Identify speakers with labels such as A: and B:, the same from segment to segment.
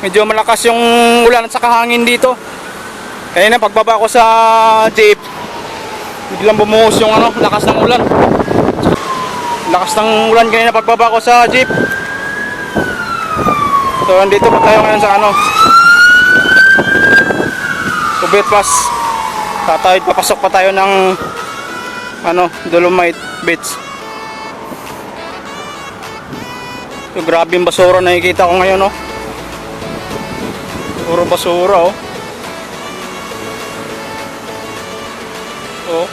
A: Medyo malakas yung ulan at saka hangin dito. Kanina pagbaba ko sa jeep, biglang bumuhos yung ano, lakas ng ulan. Lakas ng ulan kanina pagbaba ko sa jeep. So, andito pa tayo ngayon sa ano, Ubet Pass. Tatawid papasok pa tayo ng ano, Dolomite Beach. So, grabe yung basura na nakikita ko ngayon, oh. Puro basura, oh. Oh.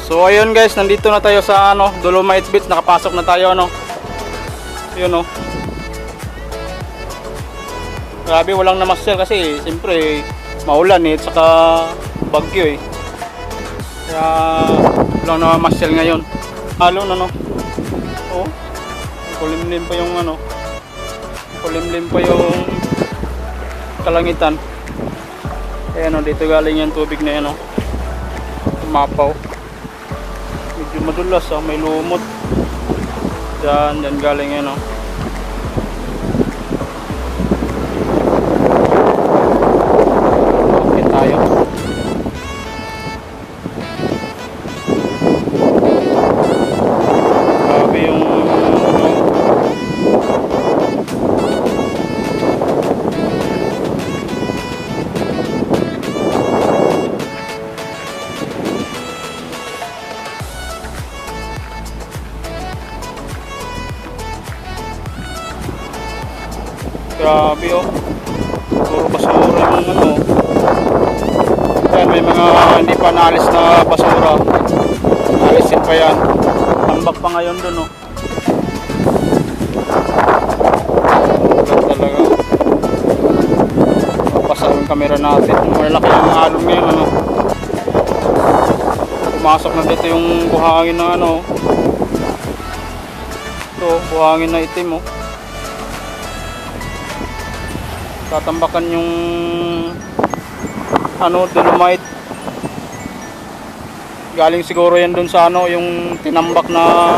A: So ayun guys, nandito na tayo sa ano, Dolomite Beach, nakapasok na tayo ano. Yun oh. Grabe walang namasyal kasi siyempre maulan eh, saka bagyo eh. Kaya walang namamasyal ngayon. Halo na no. Oh. Kulimlim pa yung ano. Kulimlim pa yung kalangitan. Ayan oh, dito galing yung tubig na yan oh. Tumapaw medyo madulas ah, may lumot dyan, dyan galing yan oh. Grabe oh. Puro basura yung ano. Yan, may mga hindi pa naalis na basura. Naalisin pa yan. Tambak pa ngayon dun oh. Talaga. Yung camera natin. Malaki yung alon ngayon ano. Pumasok na dito yung buhangin ng ano. Ito, buhangin na itim oh. Tatambakan yung ano dolomite galing siguro yan dun sa ano yung tinambak na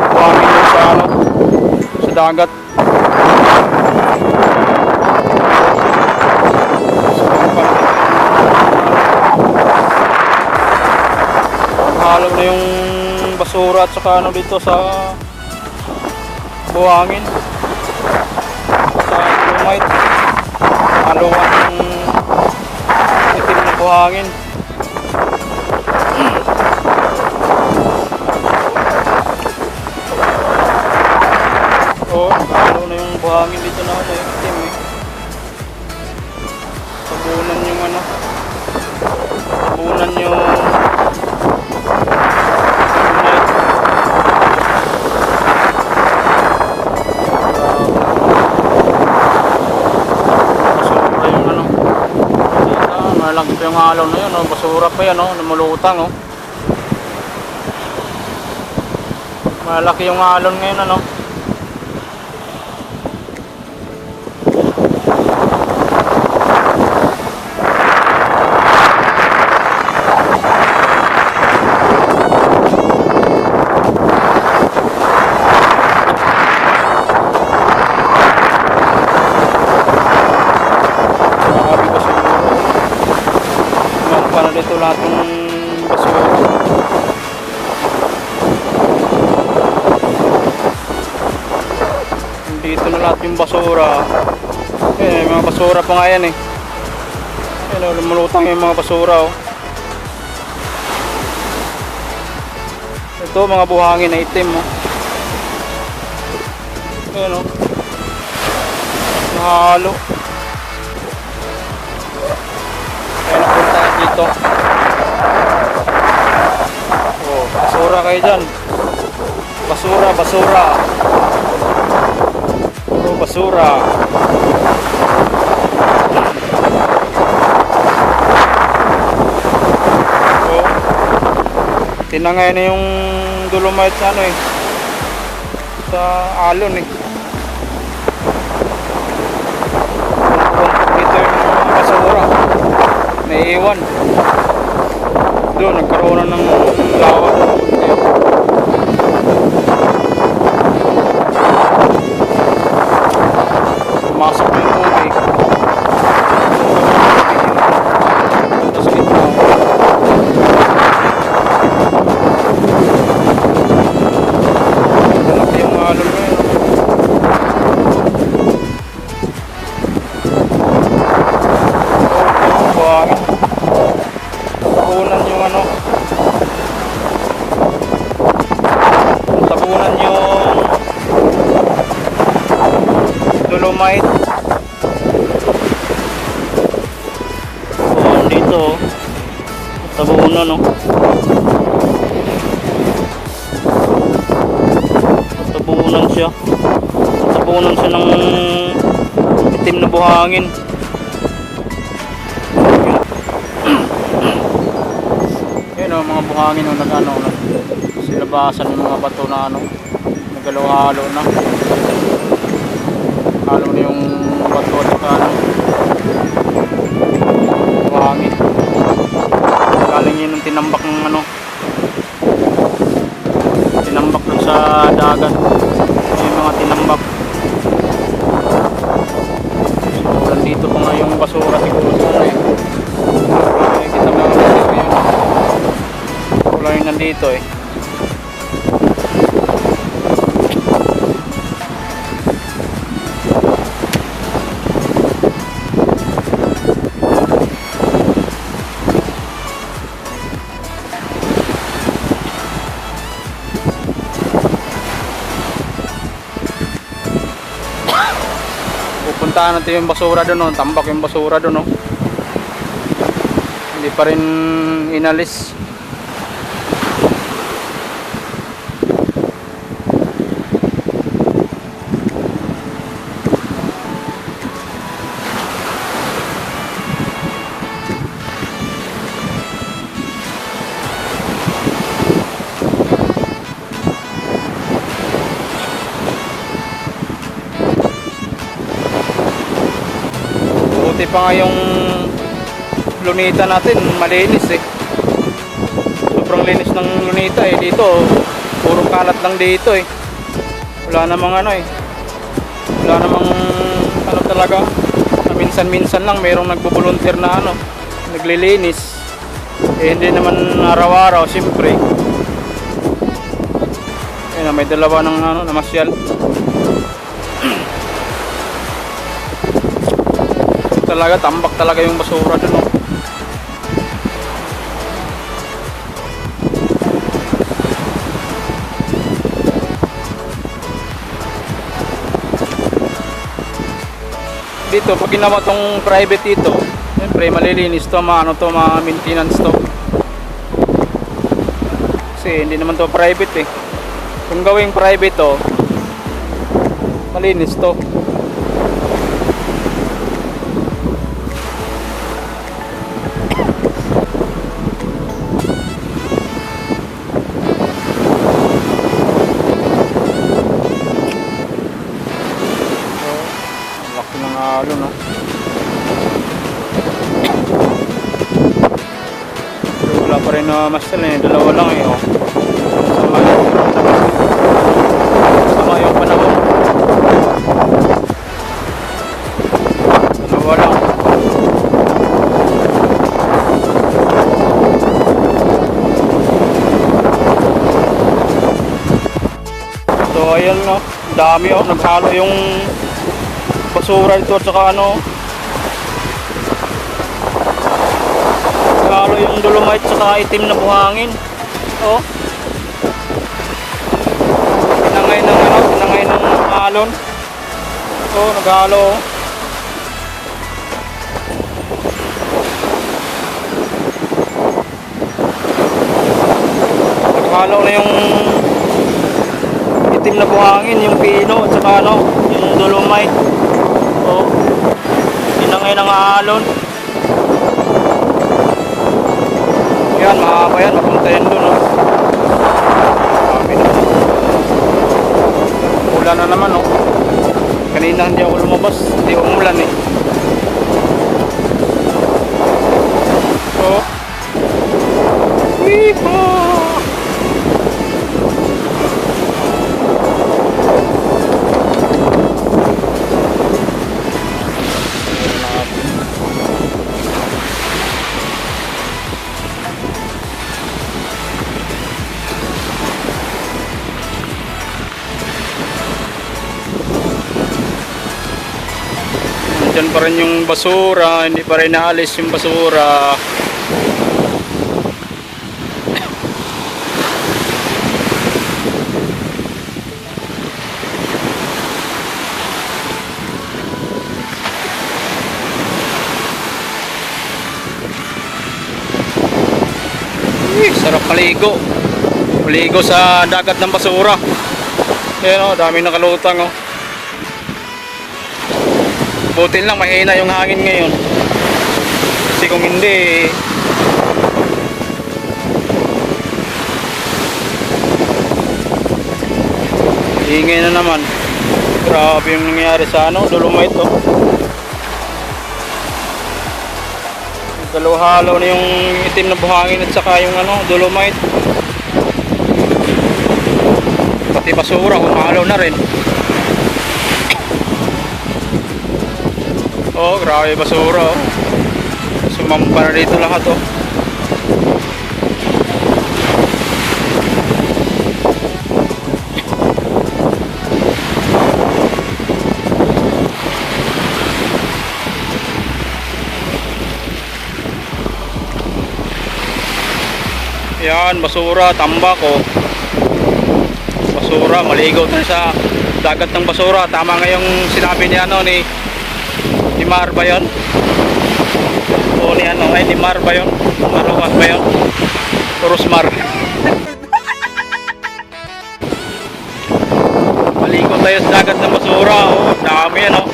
A: buhangin sa ano sa dagat. Halo na yung basura at saka ano dito sa buhangin. Sa dolomite haluan ng itim na buhangin. Oh halo na yung buhangin dito na ano yung itim eh. Tabunan yung ano. Tabunan yung alaw na yun oh. basura pa yan oh, namulutang oh. malaki yung alon ngayon ano dito lahat ng basura. Dito na lahat yung basura. Eh, mga basura pa nga yan eh. Oh, lumulutang yung mga basura oh. Ito mga buhangin na itim oh. Ayan oh. Nahalo. Dito. Oh, basura kayo dyan. Basura, basura. Puro basura. Oh. Tinangay na yung dolomite sa ano eh. Sa alon eh. Naiiwan. Doon, nagkaroon na ng lawa. Dolomite. Oh, dito. oh. Tabunan no. Tabunan siya. Tabunan siya ng itim na buhangin. Yun o, mga buhangin o nag-ano, nag silabasan yung mga bato na ano, nagalo-halo na. Halo na yung bato at saka ano, buhangin. Galing yun ng tinambak ng ano, tinambak dun sa dagat. Yung mga tinambak. So, nandito pa nga yung basura siguro sa ano eh. Wala yung nandito eh. Pupuntahan natin yung basura doon, oh. tambak yung basura doon. Oh. Hindi pa rin inalis. Buti pa nga yung lunita natin, malinis eh. Sobrang linis ng lunita eh. Dito, puro kalat lang dito eh. Wala namang ano eh. Wala namang ano talaga. Minsan-minsan lang mayroong nagbo-volunteer na ano, naglilinis. Eh hindi naman araw-araw, siyempre. Na, may dalawa ng ano, namasyal. Talaga, tambak talaga yung basura dun. Oh. Dito, pag ginawa tong private dito, siyempre malilinis to, maano to, ma maintenance to. Kasi hindi naman to private eh. Kung gawing private to, malinis to. Na master eh. Dalawa lang eh, oh. Sama yung Sama yung panahon. Dalawa lang. So, ayan, no? Dami, oh. Naghalo yung basura dito at saka ano yung dolomite saka itim na buhangin oh tinangay ng ano tinangay ng alon oh naghalo oh. naghalo na yung itim na buhangin yung pino at saka ano yung dolomite Oh. Tinangay ng alon. Yan, mahaba yan. Mapunta yan doon. Oh. Marami na. Ulan na naman, oh. Kanina hindi ako lumabas. Hindi umulan, eh. Oh. Weehaw! Pa rin yung basura, hindi pa rin naalis yung basura. Sarap maligo. Maligo sa dagat ng basura. Ayan o, daming nakalutang o. Buti lang mahina yung hangin ngayon. Kasi kung hindi, ingay na naman. Grabe yung nangyari sa ano, dolomite to. Halo-halo na yung itim na buhangin at saka yung ano, dolomite. Pati basura, humalo na rin. Oh, grabe basura oh. Sumampa na dito lahat oh. Yan, basura, tambak oh. Basura, maligaw sa dagat ng basura. Tama nga yung sinabi ni ano ni ni Mar yun? O ni ano, ay ni Mar ba yun? Maruwas ba yun? Rosmar. Maligo tayo sa dagat ng basura, oh. Dami yan, oh.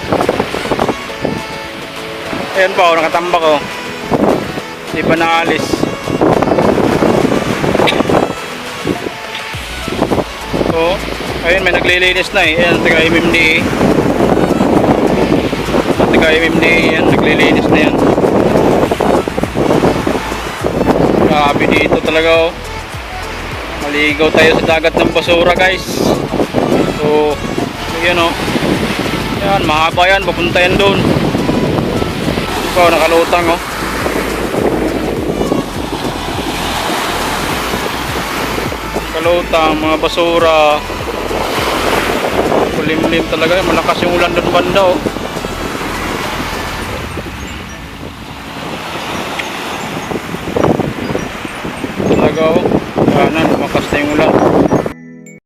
A: Ayan pa, oh, nakatambak, oh. Hindi pa naalis. Oh, ayun, may naglilinis na, eh. Ayan, taga MMDA. Taga MMDA yan, naglilinis na yan. Grabe dito talaga oh. Maligaw tayo sa dagat ng basura guys. So, yan oh. Yan, mahaba yan, papunta yan doon. Ikaw, nakalutang oh. Kalutang, mga basura. Kulimlim talaga, malakas yung ulan doon banda oh. Talaga oh. Sana lumakas